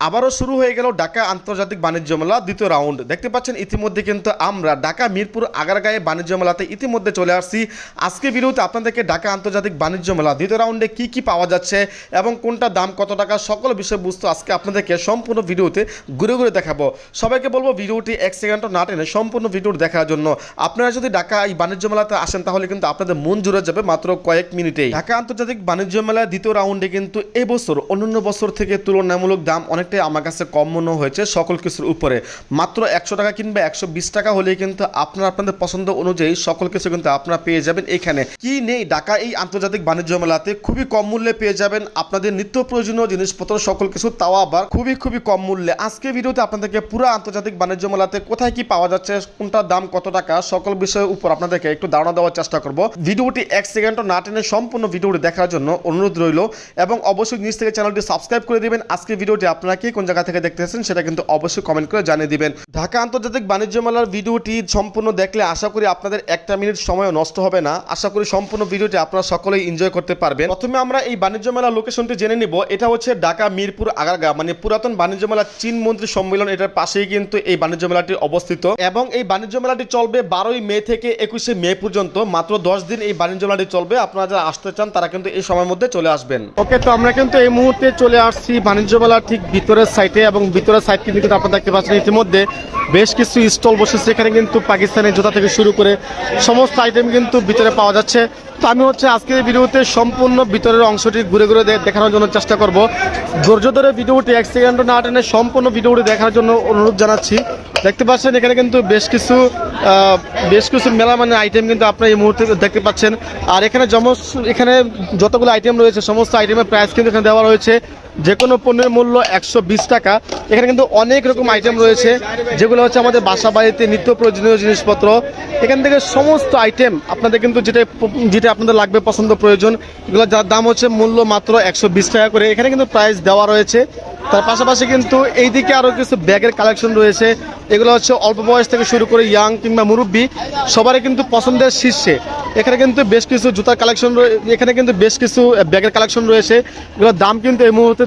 আবারও শুরু হয়ে গেল ঢাকা আন্তর্জাতিক বাণিজ্য মেলা দ্বিতীয় রাউন্ড। দেখতে পাচ্ছেন, ইতিমধ্যে কিন্তু আমরা ঢাকা, মিরপুর, আগারগাঁয়ে বাণিজ্য মেলাতে ইতিমধ্যে চলে আসছি। আজকে ভিডিওতে আপনাদেরকে ঢাকা আন্তর্জাতিক বাণিজ্য মেলা দ্বিতীয় রাউন্ডে কি কি পাওয়া যাচ্ছে এবং কোনটা দাম কত টাকা, সকল বিষয়বস্তু আজকে আপনাদেরকে সম্পূর্ণ ভিডিওতে ঘুরে ঘুরে দেখাবো। সবাইকে বলব ভিডিওটি এক সেকেন্ডও না টেনে সম্পূর্ণ ভিডিওটি দেখার জন্য। আপনারা যদি ঢাকা এই বাণিজ্য মেলাতে আসেন, তাহলে কিন্তু আপনাদের মন জুড়ে যাবে মাত্র কয়েক মিনিটেই। ঢাকা আন্তর্জাতিক বাণিজ্য মেলা দ্বিতীয় রাউন্ডে কিন্তু এবছর, অন্যান্য বছর থেকে তুলনামূলক দাম অনেকটাই আমার কাছে কম মনে হয়েছে সকল কিছুর উপরে। মাত্র একশো টাকা কিংবা একশো বিশ টাকা হলেই কিন্তু আপনারা আপনাদের পছন্দ অনুযায়ী সকল কিছু কিন্তু আপনারা পেয়ে যাবেন এখানে। কি নেই, ঢাকা এই আন্তর্জাতিক বাণিজ্য মেলাতে খুবই কম মূল্যে পেয়ে যাবেন আপনাদের নিত্য প্রয়োজনীয় জিনিসপত্র, সকল কিছু, তাও আবার খুবই খুবই কম মূল্যে। আজকে ভিডিওতে আপনাদেরকে পুরো আন্তর্জাতিক বাণিজ্য মেলাতে কোথায় কি পাওয়া যাচ্ছে, কোনটার দাম কত টাকা, সকল বিষয়ের উপর আপনাদেরকে একটু ধারণা দেওয়ার চেষ্টা করব। ভিডিওটি এক সেকেন্ডও না টেনে সম্পূর্ণ ভিডিওটি দেখার জন্য অনুরোধ রইল এবং অবশ্যই নিজ থেকে চ্যানেলটি সাবস্ক্রাইব করে দিবেন। আজকে ভিডিওটি আপনারা কি কোন জায়গা থেকে দেখতেছেন সেটা কিন্তু অবশ্যই কমেন্ট করে জানিয়ে দিবেন। ঢাকা আন্তর্জাতিক বাণিজ্য মেলার ভিডিওটি সম্পূর্ণ দেখলে আশা করি আপনাদের একটা মিনিট সময় নষ্ট হবে না। আশা করি সম্পূর্ণ ভিডিওটি আপনারা সকলেই এনজয় করতে পারবেন। প্রথমে আমরা এই বাণিজ্য মেলার লোকেশনটি জেনে নিব। এটা হচ্ছে ঢাকা, মিরপুর আগারগা মানে পুরাতন বাণিজ্য মেলা চীন মন্ত্রী সম্মেলন। এটার পাশেই কিন্তু এই বাণিজ্য মেলাটি অবস্থিত। এবং এই বাণিজ্য মেলাটি চলবে বারোই মে থেকে একুশে মে পর্যন্ত। মাত্র দশ দিন এই বাণিজ্য মেলাটি চলবে। আপনারা যারা আসতে চান তারা কিন্তু এই সময়ের মধ্যে চলে আসবেন। ওকে, তো আমরা কিন্তু এই মুহূর্তে চলে আসছি বাণিজ্য মেলার ঠিক ভিতরের সাইটে এবং ভিতরের সাইটকে কিন্তু আপনারা দেখতে পাচ্ছেন ইতিমধ্যে বেশ কিছু স্টল বসেছে। এখানে কিন্তু পাকিস্তানের জুতা থেকে শুরু করে সমস্ত আইটেম কিন্তু ভিতরে পাওয়া যাচ্ছে। তো আমি হচ্ছে আজকের ভিডিওতে সম্পূর্ণ ভিতরের অংশটি ঘুরে ঘুরে দেখানোর জন্য চেষ্টা করব। ধৈর্য ধরে ভিডিওটি এক সেকেন্ড না টেনে সম্পূর্ণ ভিডিওটি দেখার জন্য অনুরোধ জানাচ্ছি। দেখতে পাচ্ছেন, এখানে কিন্তু বেশ কিছু বেশ কিছু মেলা মানে আইটেম কিন্তু আপনারা এই মুহূর্তে দেখতে পাচ্ছেন। আর এখানে যমস এখানে যতগুলো আইটেম রয়েছে, সমস্ত আইটেমের প্রাইস কিন্তু এখানে দেওয়া রয়েছে। যে কোনো পণ্যের মূল্য একশো বিশ টাকা। এখানে কিন্তু অনেক রকম আইটেম রয়েছে, যেগুলো হচ্ছে আমাদের বাসা বাড়িতে নিত্য প্রয়োজনীয় জিনিসপত্র। এখান থেকে সমস্ত আইটেম আপনাদের কিন্তু যেটা যেটা আপনাদের লাগবে পছন্দ প্রয়োজন এগুলো যার দাম হচ্ছে মূল্য মাত্র একশো বিশ টাকা করে। এখানে কিন্তু প্রাইস দেওয়া রয়েছে। তার পাশাপাশি কিন্তু এইদিকে আরও কিছু ব্যাগের কালেকশন রয়েছে। এগুলো হচ্ছে অল্প বয়স থেকে শুরু করে ইয়াং কিংবা মুরব্বী, সবারই কিন্তু পছন্দের শীর্ষে। এখানে কিন্তু বেশ কিছু জুতার কালেকশন এখানে কিন্তু বেশ কিছু ব্যাগের কালেকশন রয়েছে। এগুলোর দাম কিন্তু এই মুহূর্তে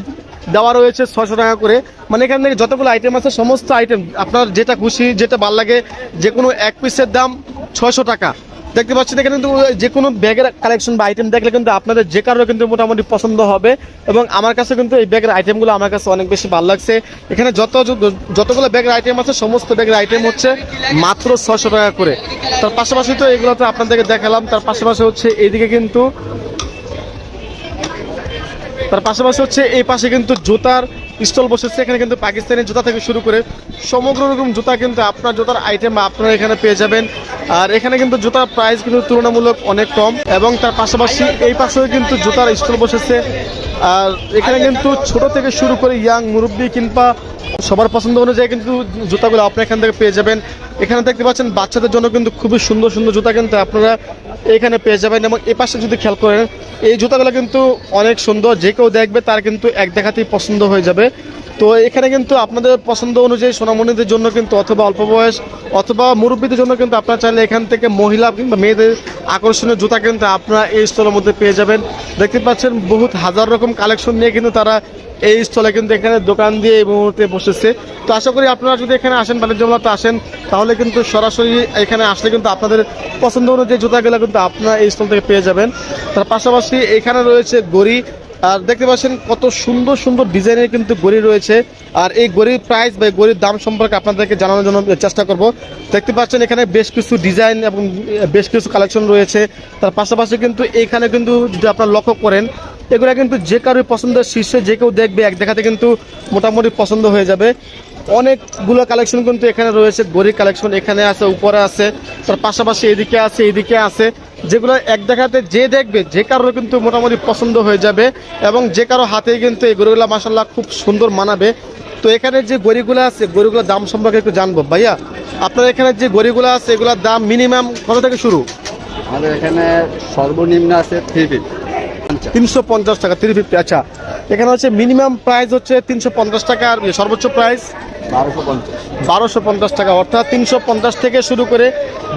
দেওয়া রয়েছে ছশো টাকা করে। মানে এখান থেকে যতগুলো আইটেম আছে, সমস্ত আইটেম আপনার যেটা খুশি, যেটা ভালো লাগে যে কোনো এক পিসের দাম ছয়শো টাকা। দেখতে পাচ্ছেন এখানে কিন্তু যে কোনো ব্যাগের কালেকশন বা আইটেম দেখলে কিন্তু আপনাদের যে কারোর কিন্তু মোটামুটি পছন্দ হবে এবং আমার কাছে কিন্তু এই ব্যাগের আইটেমগুলো আমার কাছে অনেক বেশি ভালো লাগছে। এখানে যত যতগুলো ব্যাগের আইটেম আছে, সমস্ত ব্যাগের আইটেম হচ্ছে মাত্র ছশো টাকা করে। তার পাশাপাশি তো এগুলো তো আপনাদেরকে দেখালাম। তার পাশাপাশি হচ্ছে এইদিকে কিন্তু, তার পাশাপাশি হচ্ছে এই পাশে কিন্তু জুতার স্টল বসেছে। এখানে কিন্তু পাকিস্তানি জুতা থেকে শুরু করে সমগ্র রকম জুতা কিন্তু আপনার জুতার আইটেম আপনারা এখানে পেয়ে যাবেন। আর এখানে কিন্তু জুতার প্রাইস কিন্তু তুলনামূলক অনেক কম এবং তার পাশাপাশি এই পাশেও কিন্তু জুতার স্টল বসেছে। আর এখানে কিন্তু ছোট থেকে শুরু করে ইয়াং মুরব্বী কিংবা সবার পছন্দ অনুযায়ী কিন্তু জুতাগুলো আপনি এখান থেকে পেয়ে যাবেন। এখানে দেখতে পাচ্ছেন বাচ্চাদের জন্য কিন্তু খুবই সুন্দর সুন্দর জুতা কিন্তু আপনারা এখানে পেয়ে যাবেন এবং এ পাশে যদি খেয়াল করেন, এই জুতাগুলো কিন্তু অনেক সুন্দর, যে কেউ দেখবে তার কিন্তু এক দেখাতেই পছন্দ হয়ে যাবে। তো এখানে কিন্তু আপনাদের পছন্দ অনুযায়ী সোনামণিদের জন্য কিন্তু অথবা অল্প বয়স অথবা মুরব্বীদের জন্য কিন্তু আপনারা চাইলে এখান থেকে মহিলা কিংবা মেয়েদের আকর্ষণীয় জুতা কিন্তু আপনারা এই স্টলের মধ্যে পেয়ে যাবেন। দেখতে পাচ্ছেন বহুত হাজার রকম কালেকশন নিয়ে কিন্তু তারা এই স্টলে কিন্তু এখানে দোকান দিয়ে এই মুহূর্তে বসেছে। তো আশা করি আপনারা যদি এখানে আসেন, বাণিজ্য মেলাতে আসেন, তাহলে কিন্তু সরাসরি এখানে আসলে কিন্তু আপনাদের পছন্দ অনুযায়ী জুতাগুলো কিন্তু আপনারা এই স্টল থেকে পেয়ে যাবেন। তার পাশাপাশি এখানে রয়েছে গড়ি আর দেখতে পাচ্ছেন কত সুন্দর সুন্দর ডিজাইনের কিন্তু গড়ি রয়েছে। আর এই গড়ির প্রাইস বা গড়ির দাম সম্পর্কে আপনাদেরকে জানানোর জন্য চেষ্টা করব। দেখতে পাচ্ছেন এখানে বেশ কিছু ডিজাইন এবং বেশ কিছু কালেকশন রয়েছে। তার পাশাপাশি কিন্তু এখানে কিন্তু যদি আপনারা লক্ষ্য করেন, এগুলো কিন্তু যে কারোর পছন্দের শীর্ষে যে কেউ দেখবে, এক দেখাতে কিন্তু মোটামুটি পছন্দ হয়ে যাবে। অনেকগুলো কালেকশন কিন্তু এখানে রয়েছে গরিব কালেকশন এখানে আছে উপরে আছে তার পাশাপাশি এদিকে আছে এদিকে আছে যেগুলো এক দেখাতে যে দেখবে যে কারোর কিন্তু মোটামুটি পছন্দ হয়ে যাবে এবং যে কারও হাতে কিন্তু এই গরুগুলো মাসাল্লাহ খুব সুন্দর মানাবে। তো এখানে যে গড়িগুলো আছে গড়িগুলোর দাম সম্পর্কে একটু জানব। ভাইয়া আপনার এখানে যে গড়িগুলো আছে এগুলোর দাম মিনিমাম কত থেকে শুরু? আমাদের এখানে সর্বনিম্ন আছে থ্রি ফিট তিনশো পঞ্চাশ টাকা থ্রি ফিফটি আচ্ছা। এখানে হচ্ছে মিনিমাম প্রাইস হচ্ছে তিনশো পঞ্চাশ টাকা আর সর্বোচ্চ প্রাইস বারোশো পঞ্চাশ। বারোশো পঞ্চাশ টাকা। অর্থাৎ তিনশো পঞ্চাশ থেকে শুরু করে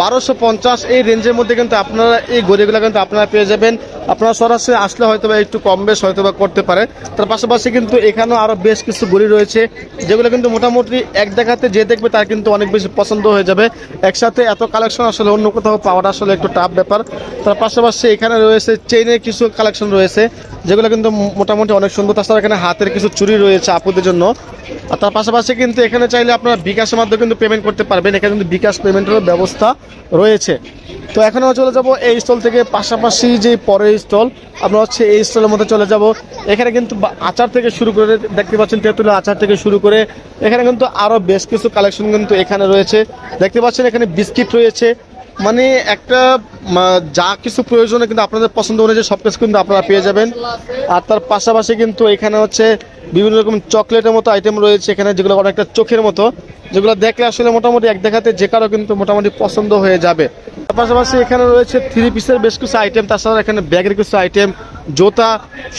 বারোশো পঞ্চাশ এই রেঞ্জের মধ্যে কিন্তু আপনারা এই গড়িগুলো কিন্তু আপনারা পেয়ে যাবেন। আপনারা সরাসরি আসলে হয়তো বা একটু কম বেশ হয়তো বা করতে পারে তার পাশাপাশি কিন্তু এখানেও আরও বেশ কিছু গড়ি রয়েছে যেগুলো কিন্তু মোটামুটি এক দেখাতে যে দেখবে তার কিন্তু অনেক বেশি পছন্দ হয়ে যাবে। একসাথে এত কালেকশন আসলে অন্য কোথাও পাওয়াটা আসলে একটু টাফ ব্যাপার। তার পাশাপাশি এখানে রয়েছে চেইনের কিছু কালেকশন রয়েছে। যেগুলো কিন্তু মোটামুটি অনেক সুন্দর। তাছাড়া এখানে হাতের কিছু চুরি রয়েছে আপুদের জন্য। আর তার পাশাপাশি কিন্তু এখানে চাইলে আপনারা বিকাশের মাধ্যমে কিন্তু পেমেন্ট করতে পারবেন। এখানে কিন্তু বিকাশ পেমেন্টের ব্যবস্থা রয়েছে। তো এখন আমরা চলে যাব এই স্টল থেকে। পাশাপাশি যে পরের স্টল আমরা হচ্ছে এই স্টলের মধ্যে চলে যাব। এখানে কিন্তু আচার থেকে শুরু করে, দেখতে পাচ্ছেন তেঁতুলের আচার থেকে শুরু করে, এখানে কিন্তু আরও বেশ কিছু কালেকশন কিন্তু এখানে রয়েছে। দেখতে পাচ্ছেন এখানে বিস্কিট রয়েছে। মানে একটা যা কিছু প্রয়োজনে কিন্তু আপনাদের পছন্দ অনুযায়ী সব কিছু কিন্তু আপনারা পেয়ে যাবেন। আর তার পাশাপাশি কিন্তু এখানে হচ্ছে বিভিন্ন রকম চকলেটের মতো আইটেম রয়েছে, এখানে যেগুলো অনেকটা চোখের মতো। যেগুলো দেখলে আসলে মোটামুটি এক দেখাতে যে কারও কিন্তু মোটামুটি পছন্দ হয়ে যাবে। তার পাশাপাশি এখানে রয়েছে থ্রি পিসের বেশ কিছু আইটেম তাছাড়া এখানে ব্যাগের কিছু আইটেম জুতা,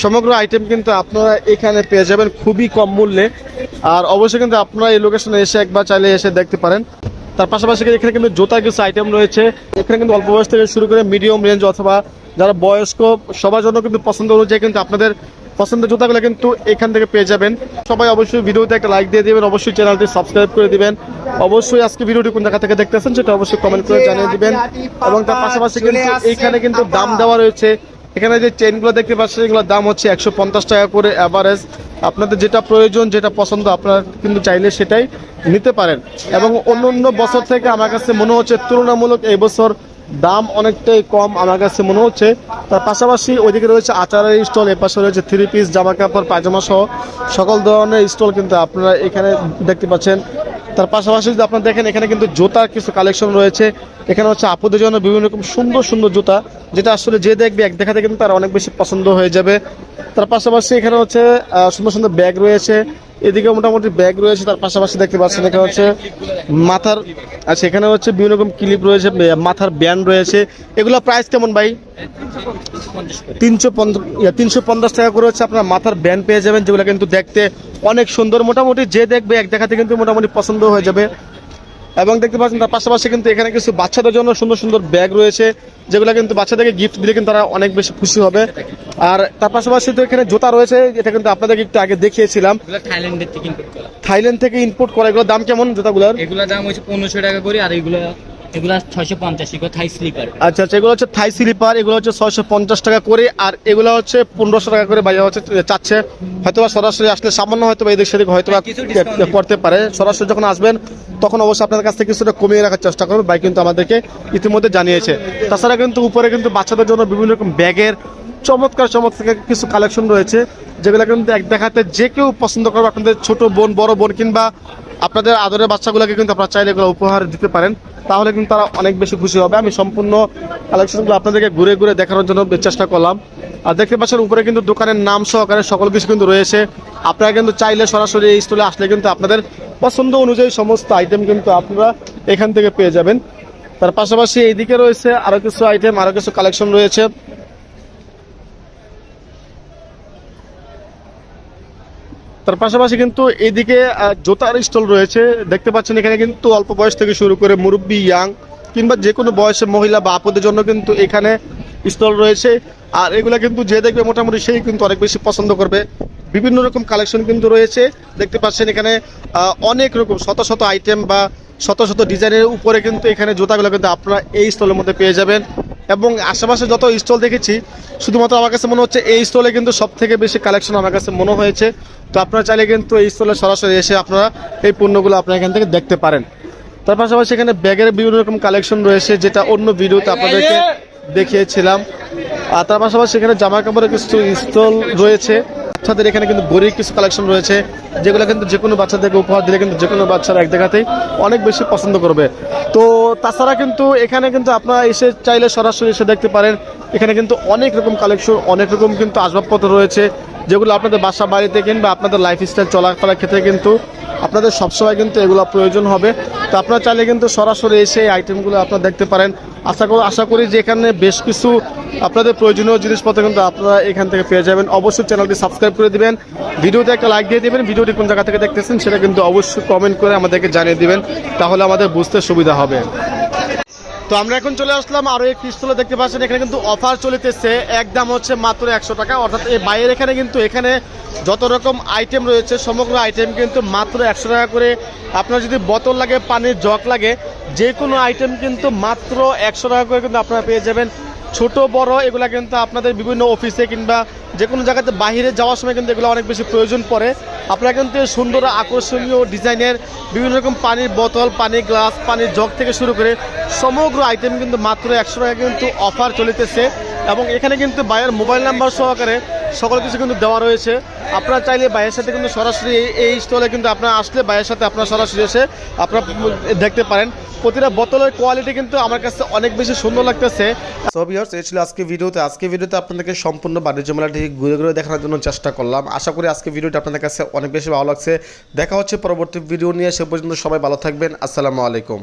সমগ্র আইটেম কিন্তু আপনারা এখানে পেয়ে যাবেন খুবই কম মূল্যে। আর অবশ্যই কিন্তু আপনারা এই লোকেশনে এসে একবার চাইলে এসে দেখতে পারেন। তার পাশাপাশি এখানে কিন্তু জুতার কিছু আইটেম রয়েছে। এখানে কিন্তু অল্প বয়স থেকে শুরু করে মিডিয়াম রেঞ্জ অথবা যারা বয়স্ক সবার জন্য কিন্তু পছন্দ অনুযায়ী কিন্তু আপনাদের পছন্দের জুতাগুলো কিন্তু এখান থেকে পেয়ে যাবেন। সবাই অবশ্যই ভিডিওতে একটা লাইক দিয়ে দিবেন অবশ্যই চ্যানেলটি সাবস্ক্রাইব করে দিবেন। অবশ্যই আজকে ভিডিওটি কোন জায়গা থেকে দেখতেছেন সেটা অবশ্যই কমেন্ট করে জানিয়ে দিবেন। এবং তার পাশাপাশি কিন্তু এইখানে কিন্তু দাম দেওয়া রয়েছে। এখানে যে চেনগুলো দেখতে পাচ্ছেন, এগুলোর দাম হচ্ছে একশো পঞ্চাশ টাকা করে অ্যাভারেজ আপনাদের যেটা প্রয়োজন, যেটা পছন্দ, আপনারা কিন্তু চাইলে সেটাই নিতে পারেন। এবং অন্য অন্য বছর থেকে আমার কাছে মনে হচ্ছে, তুলনামূলক এই বছর দাম অনেকটাই কম আমার কাছে মনে হচ্ছে। তার পাশাপাশি ওইদিকে রয়েছে আচারের স্টল এ পাশে রয়েছে থ্রি পিস জামা কাপড় পায়জামা সহ সকল ধরনের স্টল কিন্তু আপনারা এখানে দেখতে পাচ্ছেন। তার পাশাপাশি যদি আপনারা দেখেন, এখানে কিন্তু জুতার কিছু কালেকশন রয়েছে। এখানে হচ্ছে আপুদের জন্য বিভিন্ন রকম সুন্দর সুন্দর জুতা, যেটা আসলে যে দেখবে এক দেখাতে কিন্তু তার অনেক বেশি পছন্দ হয়ে যাবে। তার পাশাপাশি এখানে হচ্ছে সুন্দর সুন্দর ব্যাগ রয়েছে। এদিকে মোটামুটি ব্যাগ রয়েছে, তার পাশাপাশি দেখতে পাচ্ছেন এখানে হচ্ছে মাথার আচ্ছা এখানে হচ্ছে বিভিন্ন রকম ক্লিপ রয়েছে মাথার ব্যান্ড রয়েছে। এগুলো প্রাইস কেমন ভাই? তিনশো তিনশো পঞ্চাশ টাকা করে হচ্ছে আপনার মাথার ব্যান্ড পেয়ে যাবেন, যেগুলো কিন্তু দেখতে অনেক সুন্দর। মোটামুটি যে দেখবে এক দেখাতে কিন্তু মোটামুটি পছন্দ হয়ে যাবে। এবং দেখতে পাচ্ছেন তার পাশাপাশি কিন্তু এখানে কিছু বাচ্চাদের জন্য সুন্দর সুন্দর ব্যাগ রয়েছে যেগুলো কিন্তু বাচ্চাদেরকে গিফট দিলে কিন্তু তারা অনেক বেশি খুশি হবে। আর তার পাশাপাশি তো এখানে জুতা রয়েছে এটা কিন্তু আপনাদেরকে একটু আগে দেখিয়েছিলাম। থাইল্যান্ডের থেকে ইম্পোর্ট করা। থাইল্যান্ড থেকে ইম্পোর্ট করা এগুলোর দাম কেমন জুতাগুলোর? এগুলোর দাম হচ্ছে পনেরোশো টাকা করে আর এগুলো এগুলো ছয়শো পঞ্চাশ করে থাই স্লিপার আচ্ছা আচ্ছা এগুলো হচ্ছে থাই স্লিপার এগুলো হচ্ছে ছয়শো পঞ্চাশ টাকা করে আর এগুলো হচ্ছে পনেরোশো টাকা করে বাজার হচ্ছে চাচ্ছে। হয়তো বা সরাসরি আসলে সামান্য হয়তো বা এদিক সেদিক হয়তো বা করতে পারে। সরাসরি যখন আসবেন তখন অবশ্যই আপনাদের কাছ থেকে কিছুটা কমিয়ে রাখার চেষ্টা করবে। বাইক কিন্তু আমাদেরকে ইতিমধ্যে জানিয়েছে। তাছাড়া কিন্তু উপরে কিন্তু বাচ্চাদের জন্য বিভিন্ন রকম ব্যাগের চমৎকার চমৎকার কিছু কালেকশন রয়েছে, যেগুলো কিন্তু এক দেখাতে যে কেউ পছন্দ করবে। আপনাদের ছোট বোন, বড় বোন কিংবা আপনাদের আদরের বাচ্চাগুলোকে কিন্তু আপনারা চাইলে এগুলো উপহার দিতে পারেন। তাহলে কিন্তু তারা অনেক বেশি খুশি হবে। আমি সম্পূর্ণ কালেকশনগুলো আপনাদেরকে ঘুরে ঘুরে দেখানোর জন্য চেষ্টা করলাম। আর দেখতে পাচ্ছেন উপরে কিন্তু দোকানের নাম সহকারে সকল কিছু কিন্তু রয়েছে। আপনারা কিন্তু চাইলে সরাসরি এই স্টলে আসলে কিন্তু আপনাদের পছন্দ অনুযায়ী সমস্ত আইটেম কিন্তু আপনারা এখান থেকে পেয়ে যাবেন। তার পাশাপাশি এইদিকে রয়েছে আরও কিছু আইটেম আরও কিছু কালেকশন রয়েছে। তার পাশাপাশি কিন্তু এইদিকে আহ, জুতার স্টল রয়েছে। দেখতে পাচ্ছেন এখানে কিন্তু অল্প বয়স থেকে শুরু করে মুরব্বী ইয়াং কিংবা যে কোনো বয়সে মহিলা বা আপদের জন্য কিন্তু এখানে স্টল রয়েছে। আর এগুলা কিন্তু যে দেখবে মোটামুটি সেই কিন্তু অনেক বেশি পছন্দ করবে। বিভিন্ন রকম কালেকশন কিন্তু রয়েছে। দেখতে পাচ্ছেন এখানে অনেক রকম, শত শত আইটেম বা শত শত ডিজাইনের উপরে কিন্তু এখানে জুতাগুলো কিন্তু আপনারা এই স্টলের মধ্যে পেয়ে যাবেন। এবং আশেপাশে যত স্টল দেখেছি, শুধুমাত্র আমার কাছে মনে হচ্ছে এই স্টলে কিন্তু সব থেকে বেশি কালেকশন আমার কাছে মনে হয়েছে। তো আপনারা চাইলে কিন্তু এই স্টলে সরাসরি এসে আপনারা এই পণ্যগুলো আপনারা এখান থেকে দেখতে পারেন। তার পাশাপাশি এখানে ব্যাগের বিভিন্ন রকম কালেকশন রয়েছে, যেটা অন্য ভিডিওতে আপনাদেরকে দেখিয়েছিলাম। আর তার পাশাপাশি এখানে জামা কাপড়ের কিছু স্টল রয়েছে। বাচ্চাদের এখানে কিন্তু বড়ির কিছু কালেকশন রয়েছে, যেগুলো কিন্তু যে কোনো বাচ্চাদেরকে উপহার দিলে কিন্তু যে কোনো বাচ্চারা এক দেখাতেই অনেক বেশি পছন্দ করবে। তো তাছাড়া কিন্তু এখানে কিন্তু আপনারা এসে চাইলে সরাসরি এসে দেখতে পারেন, এখানে কিন্তু অনেক রকম কালেকশন অনেক রকম কিন্তু আসবাবপত্র রয়েছে, যেগুলো আপনাদের বাসা বাড়িতে কিংবা আপনাদের লাইফ স্টাইল চলাফেরার ক্ষেত্রে কিন্তু আপনাদের সবসময় কিন্তু এগুলো প্রয়োজন হবে। তো আপনারা চাইলে কিন্তু সরাসরি এসে এই আইটেমগুলো আপনারা দেখতে পারেন। আশা করি আশা করি যে এখানে বেশ কিছু আপনাদের প্রয়োজনীয় জিনিসপত্র কিন্তু আপনারা এখান থেকে পেয়ে যাবেন। অবশ্যই চ্যানেলটি সাবস্ক্রাইব করে দিবেন। ভিডিওতে একটা লাইক দিয়ে দিবেন। ভিডিওটি কোন জায়গা থেকে দেখতেছেন সেটা কিন্তু অবশ্যই কমেন্ট করে আমাদেরকে জানিয়ে দিবেন। তাহলে আমাদের বুঝতে সুবিধা হবে। তো আমরা এখন চলে আসলাম আরও এই স্টলে দেখতে পাচ্ছেন, এখানে কিন্তু অফার চলিতেছে। একদম হচ্ছে মাত্র একশো টাকা। অর্থাৎ এই বাইরের এখানে কিন্তু এখানে যত রকম আইটেম রয়েছে, সমগ্র আইটেম কিন্তু মাত্র একশো টাকা করে। আপনার যদি বোতল লাগে, পানির জগ লাগে যে কোনো আইটেম কিন্তু মাত্র একশো টাকা করে কিন্তু আপনারা পেয়ে যাবেন। ছোট, বড়, এগুলা কিন্তু আপনাদের বিভিন্ন অফিসে কিংবা যে কোনো জায়গাতে বাইরে যাওয়ার সময় কিন্তু এগুলো অনেক বেশি প্রয়োজন পড়ে। আপনারা কিন্তু সুন্দর আকর্ষণীয় ডিজাইনের বিভিন্ন রকম পানির বোতল, পানির গ্লাস, পানির জগ থেকে শুরু করে সমগ্র আইটেম কিন্তু মাত্র একশো টাকা কিন্তু অফার চলিতেছে। এবং এখানে কিন্তু বাইরের মোবাইল নাম্বার সহকারে সকল কিছু কিন্তু দেওয়া রয়েছে। আপনারা চাইলে বাইরের সাথে কিন্তু সরাসরি এই- স্টলে কিন্তু আপনারা আসলে বাইয়ের সাথে আপনারা সরাসরি এসে আপনারা দেখতে পারেন। প্রতিটা বোতলের কোয়ালিটি কিন্তু আমার কাছে অনেক বেশি সুন্দর লাগতেছে। সো ভিউয়ার্স এই ছিল আজকে ভিডিওতে। আজকে ভিডিওতে আপনাদেরকে সম্পূর্ণ বাণিজ্য মেলাটি ঘুরে ঘুরে দেখানোর জন্য চেষ্টা করলাম। আশা করি আজকে ভিডিওটি আপনাদের কাছে অনেক বেশি ভালো লাগছে। দেখা হচ্ছে পরবর্তী ভিডিও নিয়ে। সে পর্যন্ত সবাই ভালো থাকবেন। আসসালামু আলাইকুম।